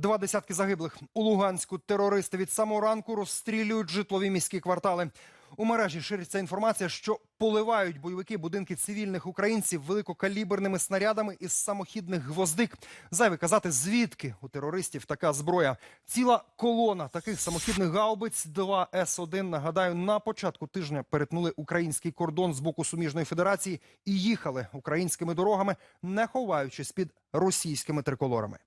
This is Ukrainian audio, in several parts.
Два десятки загиблих у Луганську. Терористи від самого ранку розстрілюють житлові міські квартали. У мережі шириться інформація, що поливають бойовики будинки цивільних українців великокаліберними снарядами із самохідних гвоздик. Зайве казати, звідки у терористів така зброя. Ціла колона таких самохідних гаубиць 2 С-1, нагадаю, на початку тижня перетнули український кордон з боку суміжної федерації і їхали українськими дорогами, не ховаючись під російськими триколорами.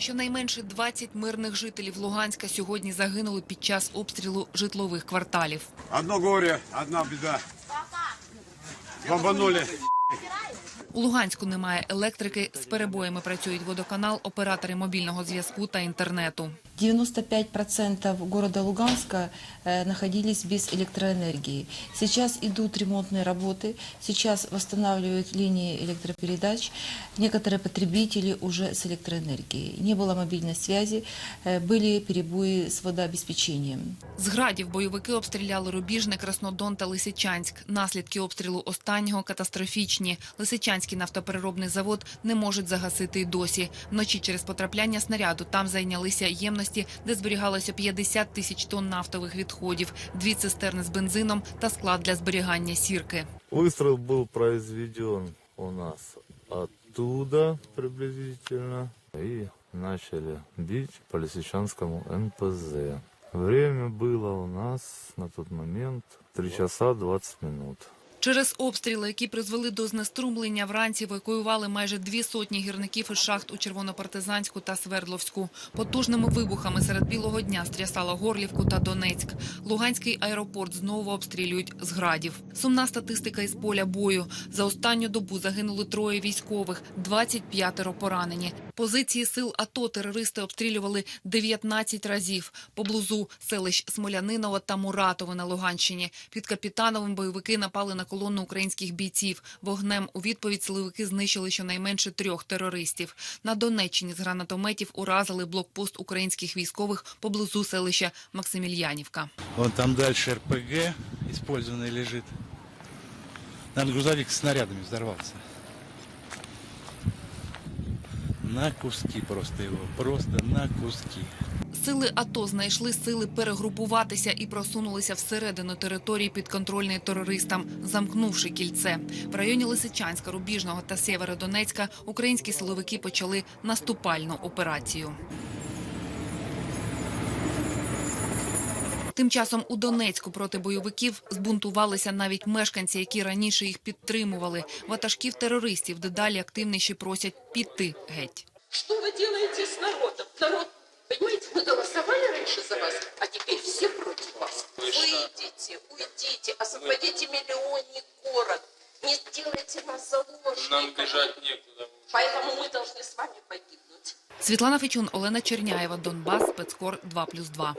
Щонайменше 20 мирних жителів Луганська сьогодні загинули під час обстрілу житлових кварталів. Одно горе, одна біда. Бомбанули. У Луганську немає електрики, з перебоями працюють водоканал, оператори мобільного зв'язку та інтернету. 95% города Луганска э, находились без электроэнергии. Сейчас идут ремонтные работы, сейчас восстанавливают линии электропередач. Некоторые потребители уже с электроэнергией. Не было мобильной связи, э, были перебои с водообеспечением. З градів бойовики обстріляли Рубіжне, Краснодон та Лисичанськ. Наслідки обстрілу останнього катастрофічні. Лисичанський нафтопереробний завод не можуть загасити й досі. Вночі через потрапляння снаряду там зайнялися ємності, де зберігалося 50 тисяч тонн нафтових відходів, дві цистерни з бензином та склад для зберігання сірки. Выстрел был произведен у нас оттуда приблизительно и начали бить по Лисичанскому НПЗ. Время было у нас на тот момент 3 часа 20 минут. Через обстріли, які призвели до знеструмлення, вранці евакуювали майже дві сотні гірників із шахт у Червонопартизанську та Свердловську. Потужними вибухами серед білого дня стрясало Горлівку та Донецьк. Луганський аеропорт знову обстрілюють з градів. Сумна статистика із поля бою. За останню добу загинули троє військових, 25 поранені. Позиції сил АТО терористи обстрілювали 19 разів. Поблизу селищ Смоляниново та Муратове на Луганщині. Під Капітановим бойовики напали на колону українських бійців. Вогнем у відповідь силовики знищили щонайменше трьох терористів. На Донеччині з гранатометів уразили блокпост українських військових поблизу селища Максимільянівка. Вон там дальше РПГ использованный лежит. Наверное, грузовик снарядами взорвался. На куски просто його, просто на куски. Сили АТО знайшли сили перегрупуватися і просунулися всередину території підконтрольної терористам, замкнувши кільце. В районі Лисичанська, Рубіжного та Сєвєродонецька українські силовики почали наступальну операцію. Тим часом у Донецьку проти бойовиків збунтувалися навіть мешканці, які раніше їх підтримували. Ватажків терористів дедалі активніші просять піти геть. Что вы делаете с народом? Народ, понимаете, мы голосовали раньше за вас, а теперь все против вас. Выйдите, уйдите, освободите миллионник город. Не сделайте нас заложниками. Нам бежать некуда. Поэтому мы должны с вами погибнуть. Світлана Фечун, Олена Черняєва, Донбас, спецкор 2+,2.